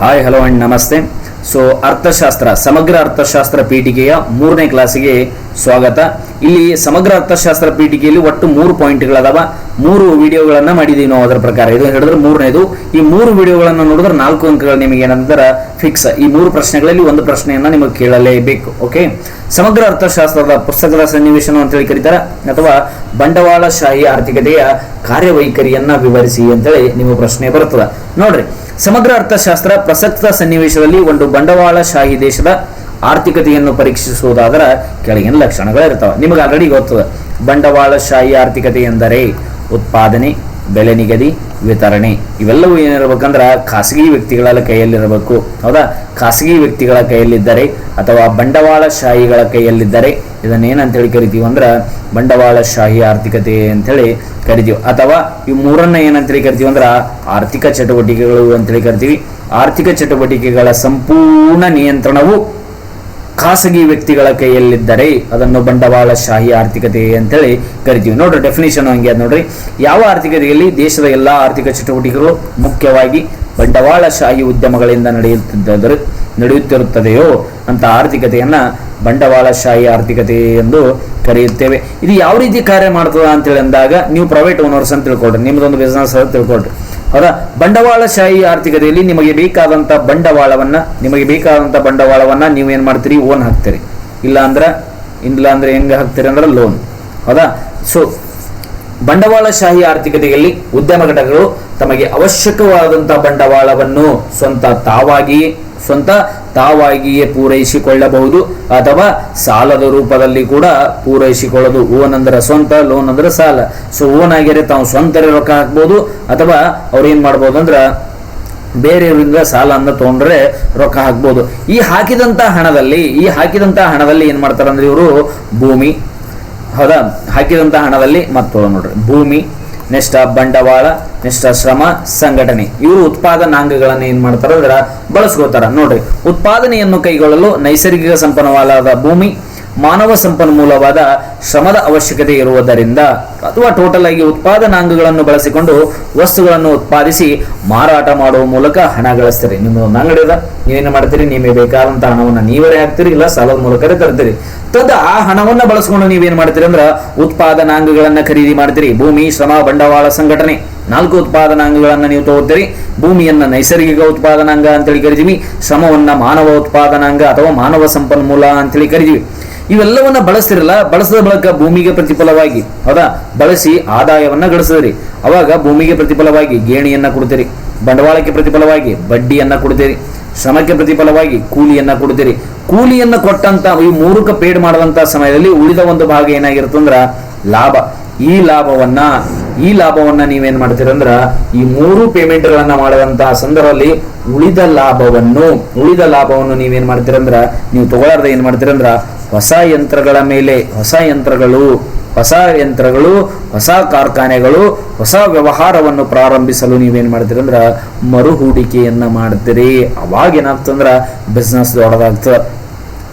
Hi hello and ನಮಸ್ತೆ so ಅರ್ಥಶಾಸ್ತ್ರ ಸಮಗ್ರ ಅರ್ಥಶಾಸ್ತ್ರ ಪೀಠಿಕೆಯ ಮೂರನೇ ಕ್ಲಾಸಿಗೆ ಸ್ವಾಗತ. ಇಲ್ಲಿ ಸಮಗ್ರ ಅರ್ಥಶಾಸ್ತ್ರ ಪೀಠಿಕೆಯಲ್ಲಿ ಒಟ್ಟು ಮೂರು ಪಾಯಿಂಟ್ಗಳದಾವ ಮೂರು ವಿಡಿಯೋಗಳನ್ನು ಮಾಡಿದೀವಿ ನಾವು ಅದರ ಪ್ರಕಾರ. ಇದು ಹೇಳಿದ್ರೆ ಮೂರನೇದು. ಈ ಮೂರು ವಿಡಿಯೋಗಳನ್ನು ನೋಡಿದ್ರೆ ನಾಲ್ಕು ಅಂಕಗಳು ನಿಮಗೆ ಏನಂದ್ರೆ ಫಿಕ್ಸ್ ಈ ಮೂರು ಪ್ರಶ್ನೆಗಳಲ್ಲಿ ಒಂದು ಪ್ರಶ್ನೆಯನ್ನ ನಿಮಗೆ ಕೇಳಲೇಬೇಕು ಓಕೆ ಸಮಗ್ರ ಅರ್ಥಶಾಸ್ತ್ರದ ಪುಸ್ತಕದ ಸನ್ನಿವೇಶನ ಅಂತೇಳಿ ಕರೀತಾರೆ. ಅಥವಾ ಬಂಡವಾಳಶಾಹಿ ಆರ್ಥಿಕತೆಯ ಕಾರ್ಯವೈಖರಿಯನ್ನು ವಿವರಿಸಿ ಅಂತೇಳಿ ನಿಮಗೆ ಪ್ರಶ್ನೆ ಬರ್ತದೆ ನೋಡ್ರಿ ಸಮಗ್ರ ಅರ್ಥಶಾಸ್ತ್ರ ಪ್ರಸಕ್ತ ಸನ್ನಿವೇಶದಲ್ಲಿ ಒಂದು ಬಂಡವಾಳಶಾಹಿ ದೇಶದ ಆರ್ಥಿಕತೆಯನ್ನು ಪರೀಕ್ಷಿಸುವುದಾದರೆ ಕೆಳಗಿನ ಲಕ್ಷಣಗಳಿರ್ತಾವೆ ನಿಮಗೆ ಆಲ್ರೆಡಿ ಗೊತ್ತದ, ಬಂಡವಾಳಶಾಹಿ ಆರ್ಥಿಕತೆ ಎಂದರೆ ಉತ್ಪಾದನೆ ಬೆಲೆ ನಿಗದಿ ವಿತರಣೆ. ಇವೆಲ್ಲವೂ ಏನಿರಬೇಕಂದ್ರೆ ಖಾಸಗಿ ವ್ಯಕ್ತಿಗಳ ಕೈಯಲ್ಲಿರಬೇಕು. ಹೌದಾ? ಖಾಸಗಿ ವ್ಯಕ್ತಿಗಳ ಕೈಯಲ್ಲಿದ್ದರೆ ಅಥವಾ ಬಂಡವಾಳಶಾಹಿಗಳ ಕೈಯಲ್ಲಿದ್ದರೆ ಇದನ್ನೇನಂತೇಳಿ ಕರಿತೀವಿ ಅಂದ್ರೆ ಬಂಡವಾಳಶಾಹಿ ಆರ್ಥಿಕತೆ ಅಂತೇಳಿ ಕರಿತೀವಿ. ಅಥವಾ ಈ ಮೂರನ್ನ ಏನಂತೇಳಿ ಕರಿತೀವಿ ಅಂದ್ರೆ ಆರ್ಥಿಕ ಚಟುವಟಿಕೆಗಳು ಅಂತೇಳಿ ಕರಿತೀವಿ. ಆರ್ಥಿಕ ಚಟುವಟಿಕೆಗಳ ಸಂಪೂರ್ಣ ನಿಯಂತ್ರಣವು ಖಾಸಗಿ ವ್ಯಕ್ತಿಗಳ ಕೈಯಲ್ಲಿದ್ದರೆ ಅದನ್ನು ಬಂಡವಾಳಶಾಹಿ ಆರ್ಥಿಕತೆ ಅಂತೇಳಿ ಕರಿತೀವಿ. ನೋಡ್ರಿ ಡೆಫಿನೇಷನ್ ಹಂಗೆ ನೋಡ್ರಿ. ಯಾವ ಆರ್ಥಿಕತೆಯಲ್ಲಿ ದೇಶದ ಎಲ್ಲ ಆರ್ಥಿಕ ಚಟುವಟಿಕೆಗಳು ಮುಖ್ಯವಾಗಿ ಬಂಡವಾಳಶಾಹಿ ಉದ್ಯಮಗಳಿಂದ ನಡೆಯುತ್ತಿದ್ದರೆ, ನಡೆಯುತ್ತಿರುತ್ತದೆಯೋ ಅಂತ ಆರ್ಥಿಕತೆಯನ್ನ ಬಂಡವಾಳಶಾಹಿ ಆರ್ಥಿಕತೆ ಎಂದು ಕರೆಯುತ್ತೇವೆ. ಇದು ಯಾವ ರೀತಿ ಕಾರ್ಯ ಮಾಡ್ತದ ಅಂತೇಳಿ ಅಂದಾಗ ನೀವು ಪ್ರೈವೇಟ್ ಓನರ್ಸ್ ಅಂತ ತಿಳ್ಕೊಳ್ರಿ. ನಿಮ್ದೊಂದು ಬಿಸ್ನೆಸ್ ತಿಳ್ಕೊಳ್ರಿ. ಹೌದಾ ಬಂಡವಾಳಶಾಹಿ ಆರ್ಥಿಕತೆಯಲ್ಲಿ ನಿಮಗೆ ಬೇಕಾದಂಥ ಬಂಡವಾಳವನ್ನ, ನಿಮಗೆ ಬೇಕಾದಂಥ ಬಂಡವಾಳವನ್ನ ನೀವು ಏನು ಮಾಡ್ತೀರಿ? ಓನ್ ಹಾಕ್ತೀರಿ. ಇಲ್ಲ ಅಂದ್ರೆ ಇಲ್ಲ ಅಂದ್ರೆ ಹೆಂಗ ಹಾಕ್ತೀರಿ ಅಂದ್ರೆ ಲೋನ್ ಹೌದಾ? ಸೊ ಬಂಡವಾಳಶಾಹಿ ಆರ್ಥಿಕತೆಯಲ್ಲಿ ಉದ್ಯಮ ಘಟಕಗಳು ತಮಗೆ ಅವಶ್ಯಕವಾದಂಥ ಬಂಡವಾಳವನ್ನು ಸ್ವಂತ ತಾವಾಗಿಯೇ ಸ್ವಂತ ತಾವಾಗಿಯೇ ಪೂರೈಸಿಕೊಳ್ಳಬಹುದು ಅಥವಾ ಸಾಲದ ರೂಪದಲ್ಲಿ ಕೂಡ ಪೂರೈಸಿಕೊಳ್ಳೋದು. ಓನ್ ಅಂದ್ರೆ ಸ್ವಂತ, ಲೋನ್ ಅಂದ್ರೆ ಸಾಲ. ಸೊ ಓನ್ ಆಗಿದ್ರೆ ತಾವು ಸ್ವಂತ ರೊಕ್ಕ ಹಾಕ್ಬೋದು ಅಥವಾ ಅವ್ರು ಏನ್ ಮಾಡ್ಬೋದು ಅಂದ್ರೆ ಬೇರೆಯವರಿಂದ ಸಾಲನ್ನ ತಗೊಂಡ್ರೆ ರೊಕ್ಕ ಹಾಕ್ಬೋದು. ಈ ಹಾಕಿದಂತ ಹಣದಲ್ಲಿ, ಈ ಹಾಕಿದಂತ ಹಣದಲ್ಲಿ ಏನ್ ಮಾಡ್ತಾರೆ ಅಂದ್ರೆ ಇವರು ಭೂಮಿ. ಹೌದಾ? ಹಾಕಿದಂತ ಹಣದಲ್ಲಿ ಮತ್ತೊಳ ನೋಡ್ರಿ. ಭೂಮಿ ನೆಕ್ಸ್ಟ್ ಬಂಡವಾಳ ನೆಕ್ಸ್ಟ್ ಶ್ರಮ, ಸಂಘಟನೆ. ಇವರು ಉತ್ಪಾದನಾಂಗಗಳನ್ನು ಏನ್ ಮಾಡ್ತಾರ ಅಂದ್ರೆ ಬಳಸ್ಕೋತಾರ. ನೋಡ್ರಿ, ಉತ್ಪಾದನೆಯನ್ನು ಕೈಗೊಳ್ಳಲು ನೈಸರ್ಗಿಕ ಸಂಪನ್ಮೂಲವಾದ ಭೂಮಿ ಮಾನವ ಸಂಪನ್ಮೂಲವಾದ ಶ್ರಮದ ಅವಶ್ಯಕತೆ ಇರುವುದರಿಂದ ಅಥವಾ ಟೋಟಲ್ ಆಗಿ ಉತ್ಪಾದನಾಂಗಗಳನ್ನು ಬಳಸಿಕೊಂಡು ವಸ್ತುಗಳನ್ನು ಉತ್ಪಾದಿಸಿ ಮಾರಾಟ ಮಾಡುವ ಮೂಲಕ ಹಣ ಗಳಿಸ್ತೀರಿ. ನಿಮ್ಮ ಒಂದು ಅಂಗಡಿ ಅದ ನೀವೇನು ಮಾಡ್ತೀರಿ? ನಿಮಗೆ ಬೇಕಾದಂತ ಹಣವನ್ನು ನೀವೇ ಹಾಕ್ತೀರಿ, ಇಲ್ಲ ಸಾಲದ ಮೂಲಕರೇ ತರ್ತೀರಿ. ತದ ಆ ಹಣವನ್ನು ಬಳಸಿಕೊಂಡು ನೀವೇನು ಮಾಡ್ತೀರಿ ಅಂದ್ರೆ ಉತ್ಪಾದನಾಂಗಗಳನ್ನು ಖರೀದಿ ಮಾಡ್ತೀರಿ. ಭೂಮಿ, ಶ್ರಮ, ಬಂಡವಾಳ ಸಂಘಟನೆ ನಾಲ್ಕು ಉತ್ಪಾದನಾಂಗಗಳನ್ನು ನೀವು ತಗೋತೀರಿ. ಭೂಮಿಯನ್ನ ನೈಸರ್ಗಿಕ ಉತ್ಪಾದನಾಂಗ ಅಂತೇಳಿ ಕರಿತೀವಿ. ಶ್ರಮವನ್ನ ಮಾನವ ಉತ್ಪಾದನಾಂಗ ಅಥವಾ ಮಾನವ ಸಂಪನ್ಮೂಲ ಅಂತೇಳಿ ಕರಿತೀವಿ. ಇವೆಲ್ಲವನ್ನ ಬಳಸ್ತಿರಲ್ಲ, ಬಳಸದ ಬಳಕ ಭೂಮಿಗೆ ಪ್ರತಿಫಲವಾಗಿ, ಹೌದಾ? ಬಳಸಿ ಆದಾಯವನ್ನ ಗಳಿಸಿದ್ರಿ. ಅವಾಗ ಭೂಮಿಗೆ ಪ್ರತಿಫಲವಾಗಿ ಗೇಣಿಯನ್ನ ಕೊಡ್ತೀರಿ ಬಂಡವಾಳಕ್ಕೆ ಪ್ರತಿಫಲವಾಗಿ ಬಡ್ಡಿಯನ್ನ ಕೊಡ್ತೀರಿ ಶ್ರಮಕ್ಕೆ ಪ್ರತಿಫಲವಾಗಿ ಕೂಲಿಯನ್ನ ಕೊಡ್ತೀರಿ ಕೂಲಿಯನ್ನ ಕೊಟ್ಟಂತ, ಈ ಮೂರುಕ ಪೇಡ್ ಮಾಡದಂತ ಸಮಯದಲ್ಲಿ ಉಳಿದ ಒಂದು ಭಾಗ ಏನಾಗಿರುತ್ತಂದ್ರ ಲಾಭ. ಈ ಲಾಭವನ್ನ ಈ ಲಾಭವನ್ನ ನೀವೇನ್ ಮಾಡ್ತೀರಂದ್ರ ಈ ಮೂರು ಪೇಮೆಂಟ್ಗಳನ್ನ ಮಾಡಿದಂತಹ ಸಂದರ್ಭದಲ್ಲಿ ಉಳಿದ ಲಾಭವನ್ನು ಉಳಿದ ಲಾಭವನ್ನು ನೀವೇನ್ ಮಾಡ್ತೀರಂದ್ರ ನೀವು ತಗೊಳ್ಳಾರ್ದ ಏನ್ ಮಾಡ್ತೀರಂದ್ರ ಹೊಸ ಯಂತ್ರಗಳ ಮೇಲೆ ಹೊಸ ಯಂತ್ರಗಳು ಹೊಸ ಯಂತ್ರಗಳು, ಹೊಸ ಕಾರ್ಖಾನೆಗಳು, ಹೊಸ ವ್ಯವಹಾರವನ್ನು ಪ್ರಾರಂಭಿಸಲು ನೀವೇನು ಮಾಡ್ತೀರಿ ಅಂದ್ರೆ ಮರು ಹೂಡಿಕೆಯನ್ನು ಮಾಡ್ತೀರಿ. ಅವಾಗ ಏನಾಗ್ತಂದ್ರೆ ಬಿಸ್ನೆಸ್ ದೊಡ್ಡದಾಗ್ತದೆ.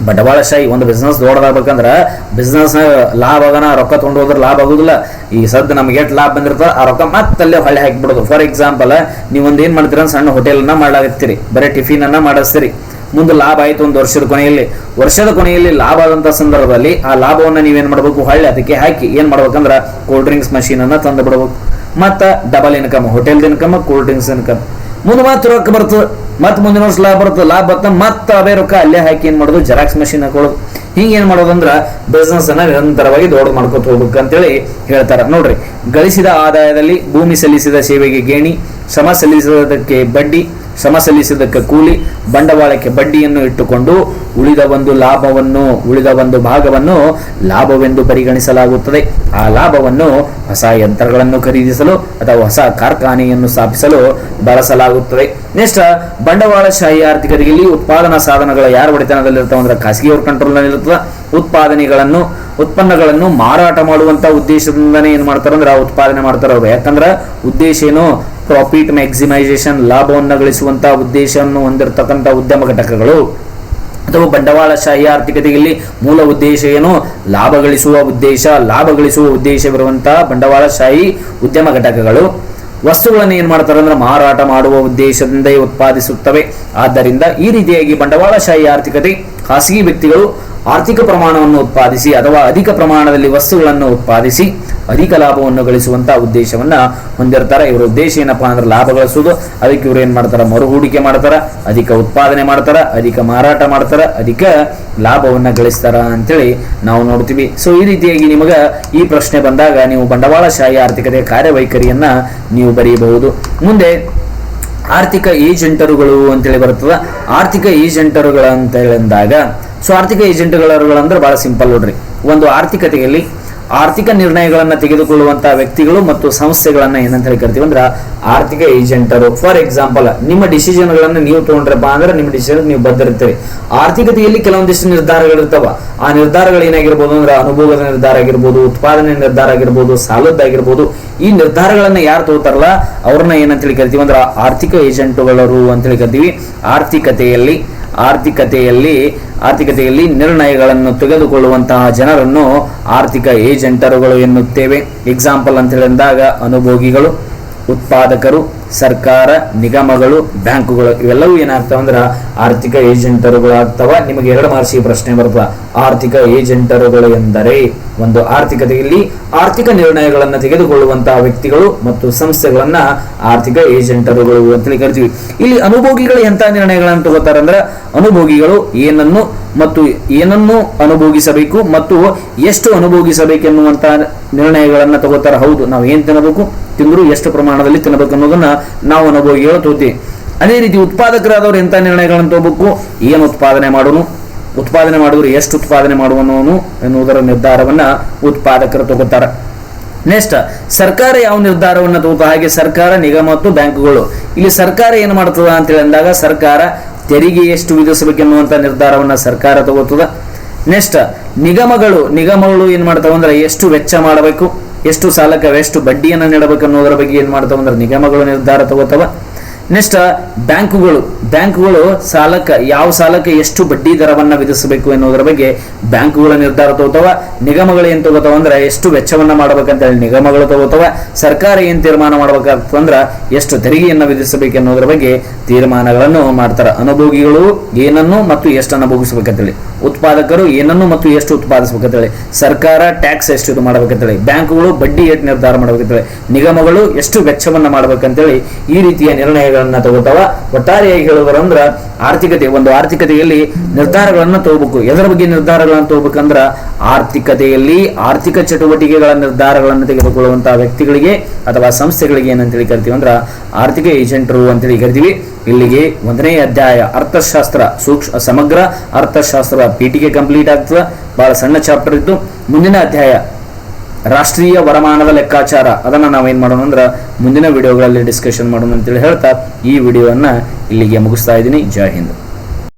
ಬಂಡವಾಳಶಾಹಿ ಒಂದು ಬಿಸ್ನೆಸ್ ದೊಡ್ಡದಾಗಬೇಕಂದ್ರೆ ಬಿಸ್ನೆಸ್ ಲಾಭ ಆಗನ ರೊಕ್ಕ ತೊಗೊಂಡು ಹೋದ್ರೆ ಲಾಭ ಆಗೋದಿಲ್ಲ. ಈ ಸದ್ಯ ನಮ್ಗೆ ಎಷ್ಟು ಲಾಭ ಬಂದಿರ್ತದೆ ಆ ರೊಕ್ಕ ಮತ್ತಲ್ಲೇ ಹೊಳೆ ಹಾಕಿಬಿಡೋದು. ಫಾರ್ ಎಕ್ಸಾಂಪಲ್ ನೀವೊಂದು ಏನು ಮಾಡ್ತೀರ ಸಣ್ಣ ಹೋಟೆಲನ್ನು ಮಾಡ್ಲಾಗತ್ತೀರಿ ಬರೀ ಟಿಫಿನನ್ನು ಮಾಡಿಸ್ತೀರಿ. ಮುಂದೆ ಲಾಭ ಆಯ್ತು ಒಂದು ವರ್ಷದ ಕೊನೆಯಲ್ಲಿ. ವರ್ಷದ ಕೊನೆಯಲ್ಲಿ ಲಾಭ ಆದಂಥ ಸಂದರ್ಭದಲ್ಲಿ ಆ ಲಾಭವನ್ನ ನೀವೇನು ಮಾಡಬೇಕು? ಹಳ್ಳಿ ಅದಕ್ಕೆ ಹಾಕಿ. ಏನು ಮಾಡ್ಬೇಕಂದ್ರ? ಕೋಲ್ಡ್ ಡ್ರಿಂಕ್ಸ್ ಮಷೀನನ್ನು ತಂದು ಬಿಡ್ಬೇಕು. ಮತ್ತು double income hotel income cool drinks income ಮುಂದೆ ಮಾತ್ರ ರೊಕ್ಕ ಬರ್ತದೆ. ಮತ್ತೆ ಮುಂದಿನ ವರ್ಷ ಲಾಭ ಬರ್ತದೆ. ಲಾಭ ಬರ್ತಾ ಮತ್ತೆ ಅವೇ ರೊಕ್ಕ ಅಲ್ಲೇ ಹಾಕಿ ಏನು ಮಾಡೋದು? ಜೆರಾಕ್ಸ್ ಮಷೀನ್ ಹಾಕೊಳ್ಳೋದು. ಹಿಂಗೆ ಏನು ಮಾಡೋದಂದ್ರ? ಬಿಸ್ನೆಸ್ ಅನ್ನ ನಿರಂತರವಾಗಿ ದೊಡ್ಡ ಮಾಡ್ಕೊತ ಹೋಗ್ಬೇಕು ಅಂತೇಳಿ ಹೇಳ್ತಾರೆ. ನೋಡ್ರಿ, ಗಳಿಸಿದ ಆದಾಯದಲ್ಲಿ ಭೂಮಿ ಸಲ್ಲಿಸಿದ ಸೇವೆಗೆ ಗೇಣಿ, ಶ್ರಮ ಸಲ್ಲಿಸಿದಕ್ಕೆ ಬಡ್ಡಿ ಶ್ರಮ ಸಲ್ಲಿಸಿದ್ದಕ್ಕೆ ಕೂಲಿ ಬಂಡವಾಳಕ್ಕೆ ಬಡ್ಡಿಯನ್ನು ಇಟ್ಟುಕೊಂಡು ಉಳಿದ ಒಂದು ಲಾಭವನ್ನು, ಉಳಿದ ಒಂದು ಭಾಗವನ್ನು ಲಾಭವೆಂದು ಪರಿಗಣಿಸಲಾಗುತ್ತದೆ. ಆ ಲಾಭವನ್ನು ಹೊಸ ಯಂತ್ರಗಳನ್ನು ಖರೀದಿಸಲು ಅಥವಾ ಹೊಸ ಕಾರ್ಖಾನೆಯನ್ನು ಸ್ಥಾಪಿಸಲು ಬಳಸಲಾಗುತ್ತದೆ. ನೆಕ್ಸ್ಟ್ ಬಂಡವಾಳಶಾಹಿ ಆರ್ಥಿಕತೆಯಲ್ಲಿ ಉತ್ಪಾದನಾ ಸಾಧನಗಳ ಯಾರ ಒಡೆತನದಲ್ಲಿರ್ತವೆ ಅಂದ್ರೆ ಖಾಸಗಿಯವ್ರ ಕಂಟ್ರೋಲ್ನಲ್ಲಿರ್ತದ ಉತ್ಪಾದನೆಗಳನ್ನು ಉತ್ಪನ್ನಗಳನ್ನು ಮಾರಾಟ ಮಾಡುವಂತ ಉದ್ದೇಶದಿಂದನೇ ಏನ್ ಮಾಡ್ತಾರೆ ಅಂದ್ರೆ ಆ ಉತ್ಪಾದನೆ ಮಾಡ್ತಾರ ಅವರು. ಯಾಕಂದ್ರೆ ಉದ್ದೇಶ ಏನು? ಪ್ರಾಫಿಟ್ ಮ್ಯಾಕ್ಸಿಮೈಸೇಷನ್ ಲಾಭವನ್ನು ಗಳಿಸುವಂತಹ ಉದ್ದೇಶವನ್ನು ಹೊಂದಿರತಕ್ಕಂಥ ಉದ್ಯಮ ಘಟಕಗಳು. ಅಥವಾ ಬಂಡವಾಳಶಾಹಿ ಆರ್ಥಿಕತೆಯಲ್ಲಿ ಮೂಲ ಉದ್ದೇಶ ಏನು? ಲಾಭ ಗಳಿಸುವ ಉದ್ದೇಶ, ಲಾಭ ಗಳಿಸುವ ಉದ್ದೇಶವಿರುವಂತಹ ಬಂಡವಾಳಶಾಹಿ ಉದ್ಯಮ ಘಟಕಗಳು. ವಸ್ತುಗಳನ್ನು ಏನ್ ಮಾಡ್ತಾರೆ ಅಂದ್ರೆ ಮಾರಾಟ ಮಾಡುವ ಉದ್ದೇಶದಿಂದ ಉತ್ಪಾದಿಸುತ್ತವೆ. ಆದ್ದರಿಂದ ಈ ರೀತಿಯಾಗಿ ಬಂಡವಾಳಶಾಹಿ ಆರ್ಥಿಕತೆ ಖಾಸಗಿ ವ್ಯಕ್ತಿಗಳು ಆರ್ಥಿಕ ಪ್ರಮಾಣವನ್ನು ಉತ್ಪಾದಿಸಿ ಅಥವಾ ಅಧಿಕ ಪ್ರಮಾಣದಲ್ಲಿ ವಸ್ತುಗಳನ್ನು ಉತ್ಪಾದಿಸಿ ಅಧಿಕ ಲಾಭವನ್ನು ಗಳಿಸುವಂತಹ ಉದ್ದೇಶವನ್ನ ಹೊಂದಿರ್ತಾರೆ. ಇವರ ಉದ್ದೇಶ ಏನಪ್ಪಾ ಅಂದ್ರೆ ಲಾಭ ಗಳಿಸುವುದು. ಅದಕ್ಕೆ ಇವರು ಏನು ಮಾಡ್ತಾರೆ? ಮರು ಹೂಡಿಕೆ ಮಾಡ್ತಾರ, ಅಧಿಕ ಉತ್ಪಾದನೆ ಮಾಡ್ತಾರೆ, ಅಧಿಕ ಮಾರಾಟ ಮಾಡ್ತಾರೆ, ಅಧಿಕ ಲಾಭವನ್ನು ಗಳಿಸ್ತಾರ ಅಂತೇಳಿ ನಾವು ನೋಡ್ತೀವಿ. ಸೊ ಈ ರೀತಿಯಾಗಿ ನಿಮಗೆ ಈ ಪ್ರಶ್ನೆ ಬಂದಾಗ ನೀವು ಬಂಡವಾಳಶಾಹಿ ಆರ್ಥಿಕತೆಯ ಕಾರ್ಯವೈಖರಿಯನ್ನು ನೀವು ಬರೆಯಬಹುದು ಮುಂದೆ ಆರ್ಥಿಕ ಏಜೆಂಟರುಗಳು ಅಂತೇಳಿ ಬರ್ತದ. ಆರ್ಥಿಕ ಏಜೆಂಟರುಗಳು ಅಂತ ಹೇಳಿದಾಗ ಸೊ ಆರ್ಥಿಕ ಏಜೆಂಟ್ಗಳಂದ್ರೆ ಬಹಳ ಸಿಂಪಲ್ ನೋಡ್ರಿ. ಒಂದು ಆರ್ಥಿಕತೆಯಲ್ಲಿ ಆರ್ಥಿಕ ನಿರ್ಣಯಗಳನ್ನು ತೆಗೆದುಕೊಳ್ಳುವಂತಹ ವ್ಯಕ್ತಿಗಳು ಮತ್ತು ಸಂಸ್ಥೆಗಳನ್ನು ಏನಂತ ಹೇಳಿ ಕರಿತೀವಿ ಅಂದ್ರೆ ಆರ್ಥಿಕ ಏಜೆಂಟರು. ಫಾರ್ ಎಕ್ಸಾಂಪಲ್ ನಿಮ್ಮ ಡಿಸಿಷನ್ಗಳನ್ನು ನೀವು ತಗೊಂಡ್ರಪ್ಪ ಅಂದ್ರೆ ನಿಮ್ಮ ಡಿಸಿಷನ್ ನೀವು ಬದ್ಧರಿರ್ತೀರಿ. ಆರ್ಥಿಕತೆಯಲ್ಲಿ ಕೆಲವೊಂದಿಷ್ಟು ನಿರ್ಧಾರಗಳಿರ್ತಾವ. ಆ ನಿರ್ಧಾರಗಳು ಏನಾಗಿರ್ಬೋದು ಅಂದ್ರೆ ಅನುಭವದ ನಿರ್ಧಾರ ಆಗಿರ್ಬೋದು, ಉತ್ಪಾದನೆ ನಿರ್ಧಾರ ಆಗಿರ್ಬೋದು ಸಾಲದ್ದಾಗಿರ್ಬೋದು ಈ ನಿರ್ಧಾರಗಳನ್ನ ಯಾರು ತಗೋತಾರಲ್ಲ, ಅವ್ರನ್ನ ಏನಂತ ಹೇಳಿ ಕರಿತೀವಿ ಅಂದ್ರೆ ಆರ್ಥಿಕ ಏಜೆಂಟುಗಳರು ಅಂತ ಹೇಳಿ ಕರಿತೀವಿ. ಆರ್ಥಿಕತೆಯಲ್ಲಿ ಆರ್ಥಿಕತೆಯಲ್ಲಿ ಆರ್ಥಿಕತೆಯಲ್ಲಿ ನಿರ್ಣಯಗಳನ್ನು ತೆಗೆದುಕೊಳ್ಳುವಂತಹ ಜನರನ್ನು ಆರ್ಥಿಕ ಏಜೆಂಟರುಗಳು ಎನ್ನುತ್ತೇವೆ. ಎಕ್ಸಾಂಪಲ್ ಅಂತ ಹೇಳಿದಾಗ ಅನುಭೋಗಿಗಳು ಉತ್ಪಾದಕರು ಸರ್ಕಾರ, ನಿಗಮಗಳು, ಬ್ಯಾಂಕುಗಳು, ಇವೆಲ್ಲವೂ ಏನಾಗ್ತವೆ ಅಂದ್ರೆ ಆರ್ಥಿಕ ಏಜೆಂಟರುಗಳು ಆಗ್ತಾವ. ನಿಮಗೆ ಎರಡು ಮಾರ್ಸಿ ಪ್ರಶ್ನೆ ಬರ್ತದೆ. ಆರ್ಥಿಕ ಏಜೆಂಟರುಗಳು ಎಂದರೆ ಒಂದು ಆರ್ಥಿಕತೆಯಲ್ಲಿ ಆರ್ಥಿಕ ನಿರ್ಣಯಗಳನ್ನು ತೆಗೆದುಕೊಳ್ಳುವಂತಹ ವ್ಯಕ್ತಿಗಳು ಮತ್ತು ಸಂಸ್ಥೆಗಳನ್ನ ಆರ್ಥಿಕ ಏಜೆಂಟರುಗಳು ಅಂತೇಳಿ ಕರಿತೀವಿ. ಇಲ್ಲಿ ಅನುಭೋಗಿಗಳು ಎಂತ ನಿರ್ಣಯಗಳನ್ನು ತಗೋತಾರೆ ಅಂದ್ರೆ ಅನುಭೋಗಿಗಳು ಏನನ್ನು ಮತ್ತು ಏನನ್ನು ಅನುಭೋಗಿಸಬೇಕು ಮತ್ತು ಎಷ್ಟು ಅನುಭೋಗಿಸಬೇಕೆನ್ನುವಂತಹ ನಿರ್ಣಯಗಳನ್ನ ತಗೋತಾರೆ. ಹೌದು, ನಾವು ಏನು ತಿನ್ನಬೇಕು? ತಿಂದ್ರು ಎಷ್ಟು ಪ್ರಮಾಣದಲ್ಲಿ ತಿನ್ನಬೇಕು ಅನ್ನೋದನ್ನ ನಾವು ಅನುಭವ ತಗೋತೀವಿ ಅದೇ ರೀತಿ ಉತ್ಪಾದಕರಾದವರು ಎಂಥ ನಿರ್ಣಯಗಳನ್ನು ತಗೋಬೇಕು? ಏನು ಉತ್ಪಾದನೆ ಮಾಡೋನು? ಉತ್ಪಾದನೆ ಮಾಡಿದ್ರೆ ಎಷ್ಟು ಉತ್ಪಾದನೆ ಮಾಡುವನು ಎನ್ನುವುದರ ನಿರ್ಧಾರವನ್ನ ಉತ್ಪಾದಕರು ತಗೋತಾರೆ. ನೆಕ್ಸ್ಟ್ ಸರ್ಕಾರ ಯಾವ ನಿರ್ಧಾರವನ್ನು ತಗೋತಾ, ಹಾಗೆ ಸರ್ಕಾರ ನಿಗಮ ಮತ್ತು ಬ್ಯಾಂಕುಗಳು. ಇಲ್ಲಿ ಸರ್ಕಾರ ಏನು ಮಾಡ್ತದ ಅಂತೇಳಿ ಅಂದಾಗ ಸರ್ಕಾರ ತೆರಿಗೆ ಎಷ್ಟು ವಿಧಿಸಬೇಕೆನ್ನುವಂತ ನಿರ್ಧಾರವನ್ನ ಸರ್ಕಾರ ತಗೋತದ. ನೆಕ್ಸ್ಟ್ ನಿಗಮಗಳು ನಿಗಮಗಳು ಏನ್ ಮಾಡ್ತಾವೆ ಅಂದ್ರೆ ಎಷ್ಟು ವೆಚ್ಚ ಮಾಡಬೇಕು? ಎಷ್ಟು ಸಾಲಕ್ಕೆ ಎಷ್ಟು ಬಡ್ಡಿಯನ್ನು ನೀಡಬೇಕು ಅನ್ನೋದರ ಬಗ್ಗೆ ಏನು ಮಾಡ್ತಾವ ಅಂದ್ರೆ ನಿಗಮಗಳು ನಿರ್ಧಾರ ತಗೋತಾವ. ನೆಕ್ಸ್ಟ್, ಬ್ಯಾಂಕುಗಳು. ಬ್ಯಾಂಕುಗಳು ಸಾಲಕ್ಕೆ ಯಾವ ಸಾಲಕ್ಕೆ ಎಷ್ಟು ಬಡ್ಡಿ ದರವನ್ನು ವಿಧಿಸಬೇಕು ಎನ್ನುವುದರ ಬಗ್ಗೆ ಬ್ಯಾಂಕುಗಳ ನಿರ್ಧಾರ ತಗೋತಾವ. ನಿಗಮಗಳು ಏನು ತಗೋತಾವ ಅಂದ್ರೆ ಎಷ್ಟು ವೆಚ್ಚವನ್ನ ಮಾಡಬೇಕಂತ ಹೇಳಿ ನಿಗಮಗಳು ತಗೋತಾವ. ಸರ್ಕಾರ ಏನು ತೀರ್ಮಾನ ಮಾಡ್ಬೇಕಾಗ್ತಂದ್ರ ಎಷ್ಟು ತೆರಿಗೆಯನ್ನ ವಿಧಿಸಬೇಕು ಎನ್ನುವುದರ ಬಗ್ಗೆ ತೀರ್ಮಾನಗಳನ್ನು ಮಾಡ್ತಾರೆ. ಅನುಭೋಗಿಗಳು ಏನನ್ನು ಮತ್ತು ಎಷ್ಟನ್ನು ಭೋಗಿಸಬೇಕಂತೇಳಿ ಉತ್ಪಾದಕರು ಏನನ್ನು ಮತ್ತು ಎಷ್ಟು ಉತ್ಪಾದಿಸಬೇಕಂತೇಳಿ, ಸರ್ಕಾರ ಟ್ಯಾಕ್ಸ್ ಎಷ್ಟು ಇದು ಮಾಡ್ಬೇಕಂತೇಳಿ, ಬ್ಯಾಂಕುಗಳು ಬಡ್ಡಿ ಎಷ್ಟು ನಿರ್ಧಾರ ಮಾಡ್ಬೇಕಂತೇಳಿ, ನಿಗಮಗಳು ಎಷ್ಟು ವೆಚ್ಚವನ್ನು ಮಾಡ್ಬೇಕಂತೇಳಿ ಈ ರೀತಿಯ ನಿರ್ಣಯಗಳನ್ನು ತಗೋತಾವ ಒಟ್ಟಾರೆಯಾಗಿ ಅಂದ್ರೆ, ಆರ್ಥಿಕತೆ, ಒಂದು ಆರ್ಥಿಕತೆಯಲ್ಲಿ ನಿರ್ಧಾರಗಳನ್ನು ತಗೋಬೇಕು. ಎದರ ಬಗ್ಗೆ ನಿರ್ಧಾರಗಳನ್ನು ತಗೋಬೇಕಂದ್ರ, ಆರ್ಥಿಕತೆಯಲ್ಲಿ ಆರ್ಥಿಕ ಚಟುವಟಿಕೆಗಳ ನಿರ್ಧಾರಗಳನ್ನು ತೆಗೆದುಕೊಳ್ಳುವಂತಹ ವ್ಯಕ್ತಿಗಳಿಗೆ ಅಥವಾ ಸಂಸ್ಥೆಗಳಿಗೆ ಏನಂತೇಳಿ ಕರಿತೀವಿ ಅಂದ್ರೆ, ಆರ್ಥಿಕ ಏಜೆಂಟರು ಅಂತೇಳಿ ಕರಿತೀವಿ. ಇಲ್ಲಿಗೆ ಒಂದನೇ ಅಧ್ಯಾಯ ಅರ್ಥಶಾಸ್ತ್ರ ಸೂಕ್ಷ್ಮ, ಸಮಗ್ರ ಅರ್ಥಶಾಸ್ತ್ರ ಪೀಠಿಗೆ ಕಂಪ್ಲೀಟ್ ಆಗ್ತದೆ. ಬಹಳ ಸಣ್ಣ ಚಾಪ್ಟರ್ ಇದ್ದು, ಮುಂದಿನ ಅಧ್ಯಾಯ ರಾಷ್ಟ್ರೀಯ ವರಮಾನದ ಲೆಕ್ಕಾಚಾರ. ಅದನ್ನು ನಾವೇನು ಮಾಡೋಣ ಅಂದ್ರೆ ಮುಂದಿನ ವಿಡಿಯೋಗಳಲ್ಲಿ ಡಿಸ್ಕಷನ್ ಮಾಡೋಣ ಅಂತೇಳಿ ಹೇಳ್ತಾ ಈ ವಿಡಿಯೋವನ್ನು ಇಲ್ಲಿಗೆ ಮುಗಿಸ್ತಾ ಇದ್ದೀನಿ. ಜೈ ಹಿಂದ್.